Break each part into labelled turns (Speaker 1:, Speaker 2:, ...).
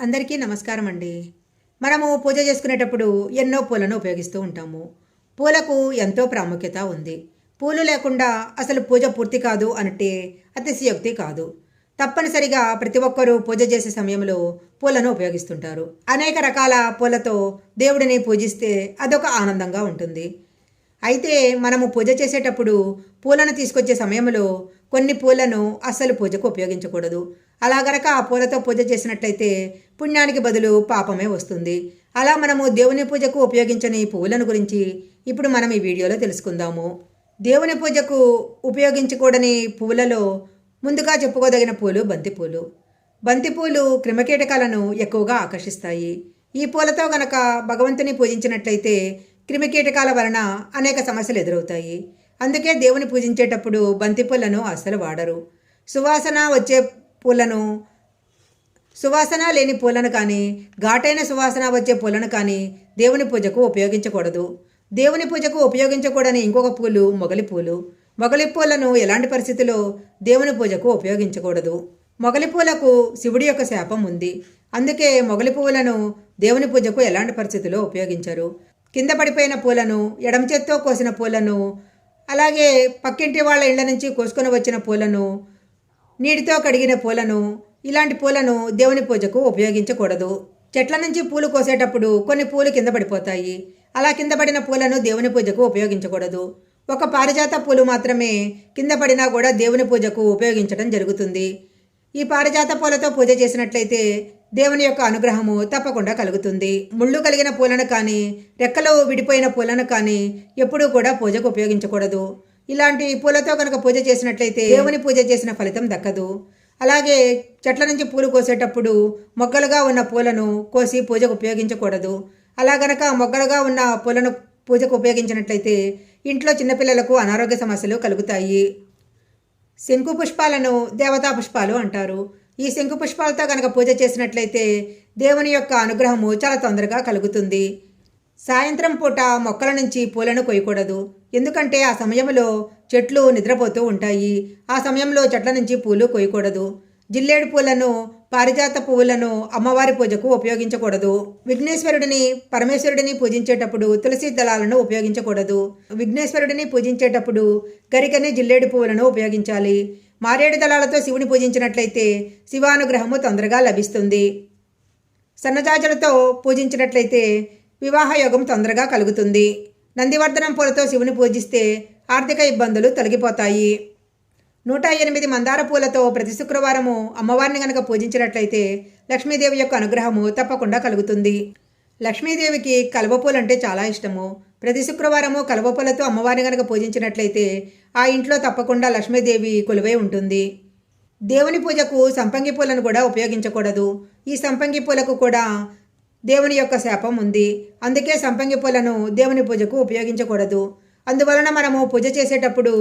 Speaker 1: అందరికీ నమస్కారం అండి. మనము పూజ చేసుకునేటప్పుడు ఎన్నో పూలను ఉపయోగిస్తూ ఉంటాము. పూలకు ఎంతో ప్రాముఖ్యత ఉంది. పూలు లేకుండా అసలు పూజ పూర్తి కాదు అంటే అతిశయోక్తి కాదు. తప్పనిసరిగా ప్రతి ఒక్కరూ పూజ చేసే సమయంలో పూలను ఉపయోగిస్తుంటారు. అనేక రకాల పూలతో దేవుడిని పూజిస్తే అదొక ఆనందంగా ఉంటుంది. అయితే మనము పూజ చేసేటప్పుడు పూలను తీసుకొచ్చే సమయంలో కొన్ని పూలను అస్సలు పూజకు ఉపయోగించకూడదు. అలా గనక ఆ పూలతో పూజ చేసినట్లయితే పుణ్యానికి బదులు పాపమే వస్తుంది. అలా మనము దేవుని పూజకు ఉపయోగించని పువ్వులను గురించి ఇప్పుడు మనం ఈ వీడియోలో తెలుసుకుందాము. దేవుని పూజకు ఉపయోగించకూడని పువ్వులలో ముందుగా చెప్పుకోదగిన పూలు బంతిపూలు బంతిపూలు క్రిమికీటకాలను ఎక్కువగా ఆకర్షిస్తాయి. ఈ పూలతో గనక భగవంతుని పూజించినట్లయితే క్రిమికీటకాల వలన అనేక సమస్యలు ఎదురవుతాయి. అందుకే దేవుని పూజించేటప్పుడు బంతి పూలను అస్సలు వాడరు. సువాసన వచ్చే పూలను సువాసన లేని పూలను కానీ ఘాటైన సువాసన వచ్చే పూలను కానీ దేవుని పూజకు ఉపయోగించకూడదు. దేవుని పూజకు ఉపయోగించకూడని ఇంకొక పూలు మొగలి పూలు. మొగలి పూలను ఎలాంటి పరిస్థితిలో దేవుని పూజకు ఉపయోగించకూడదు. మొగలి పూలకు శివుడి యొక్క శాపం ఉంది. అందుకే మొగలి పువ్వులను దేవుని పూజకు ఎలాంటి పరిస్థితిలో ఉపయోగించరు. కింద పడిపోయిన పూలను ఎడమ చేత్తో కోసిన పూలను అలాగే పక్కింటి వాళ్ళ ఇళ్ళ నుంచి కోసుకొని వచ్చిన పూలను నీటితో కడిగిన పూలను ఇలాంటి పూలను దేవుని పూజకు ఉపయోగించకూడదు. చెట్ల నుంచి పూలు కోసేటప్పుడు కొన్ని పూలు కింద పడిపోతాయి. అలా కింద పడిన పూలను దేవుని పూజకు ఉపయోగించకూడదు. ఒక పారిజాత పూలు మాత్రమే కింద పడినా కూడా దేవుని పూజకు ఉపయోగించడం జరుగుతుంది. ఈ పారిజాత పూలతో పూజ చేసినట్లయితే దేవుని యొక్క అనుగ్రహము తప్పకుండా కలుగుతుంది. ముళ్ళు కలిగిన పూలను కానీ రెక్కలో విడిపోయిన పూలను కానీ ఎప్పుడూ కూడా పూజకు ఉపయోగించకూడదు. ఇలాంటి పూలతో కనుక పూజ చేసినట్లయితే దేవుని పూజ చేసిన ఫలితం దక్కదు. అలాగే చెట్ల నుంచి పూలు కోసేటప్పుడు మొగ్గలుగా ఉన్న పూలను కోసి పూజకు ఉపయోగించకూడదు. అలా గనక మొగ్గలుగా ఉన్న పూలను పూజకు ఉపయోగించినట్లయితే ఇంట్లో చిన్నపిల్లలకు అనారోగ్య సమస్యలు కలుగుతాయి. శంకు పుష్పాలను దేవతా పుష్పాలు అంటారు. ఈ శంకు పుష్పాలతో కనుక పూజ చేసినట్లయితే దేవుని యొక్క అనుగ్రహము చాలా తొందరగా కలుగుతుంది. సాయంత్రం పూట మొక్కల నుంచి పూలను కొయ్యకూడదు. ఎందుకంటే ఆ సమయంలో చెట్లు నిద్రపోతూ ఉంటాయి. ఆ సమయంలో చెట్ల నుంచి పూలు కొయ్యకూడదు. జిల్లేడు పూలను పారిజాత పువ్వులను అమ్మవారి పూజకు ఉపయోగించకూడదు. విఘ్నేశ్వరుడిని పరమేశ్వరుడిని పూజించేటప్పుడు తులసి దళాలను ఉపయోగించకూడదు. విఘ్నేశ్వరుడిని పూజించేటప్పుడు గరికని జిల్లేడు పువ్వులను ఉపయోగించాలి. మారేడు దళాలతో శివుని పూజించినట్లయితే శివానుగ్రహము తొందరగా లభిస్తుంది. సన్నజాజులతో పూజించినట్లయితే వివాహ యోగం తొందరగా కలుగుతుంది. నందివర్ధనం పూలతో శివుని పూజిస్తే ఆర్థిక ఇబ్బందులు తొలగిపోతాయి. నూట ఎనిమిది మందార పూలతో ప్రతి శుక్రవారము అమ్మవారిని గనక పూజించినట్లయితే లక్ష్మీదేవి యొక్క అనుగ్రహము తప్పకుండా కలుగుతుంది. లక్ష్మీదేవికి కలువ పూలంటే చాలా ఇష్టము. ప్రతి శుక్రవారము కలువ పూలతో అమ్మవారిని గనక పూజించినట్లయితే ఆ ఇంట్లో తప్పకుండా లక్ష్మీదేవి కొలువై ఉంటుంది. దేవుని పూజకు సంపంగి పూలను కూడా ఉపయోగించకూడదు. ఈ సంపంగి పూలకు కూడా దేవుని యొక్క శాపం ఉంది. అందుకే సంపంగి పూలను దేవుని పూజకు ఉపయోగించకూడదు. అందువలన మనము పూజ చేసేటప్పుడు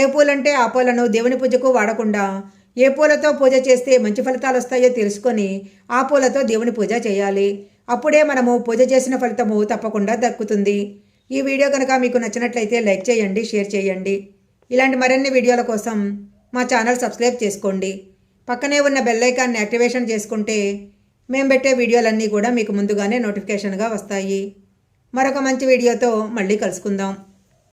Speaker 1: ఏ పూలంటే ఆ పూలను దేవుని పూజకు వాడకుండా ఏ పూలతో పూజ చేస్తే మంచి ఫలితాలు వస్తాయో తెలుసుకొని ఆ పూలతో దేవుని పూజ చేయాలి. అప్పుడే మనము పూజ చేసిన ఫలితము తప్పకుండా దక్కుతుంది. ఈ వీడియో కనుక మీకు నచ్చినట్లయితే లైక్ చేయండి షేర్ చేయండి. ఇలాంటి మరిన్ని వీడియోల కోసం మా ఛానల్ సబ్స్క్రైబ్ చేసుకోండి. పక్కనే ఉన్న బెల్లైకాన్ని యాక్టివేషన్ చేసుకుంటే మేము పెట్టే వీడియోలన్నీ కూడా మీకు ముందుగానే నోటిఫికేషన్గా వస్తాయి. మరొక మంచి వీడియోతో మళ్ళీ కలుసుకుందాం.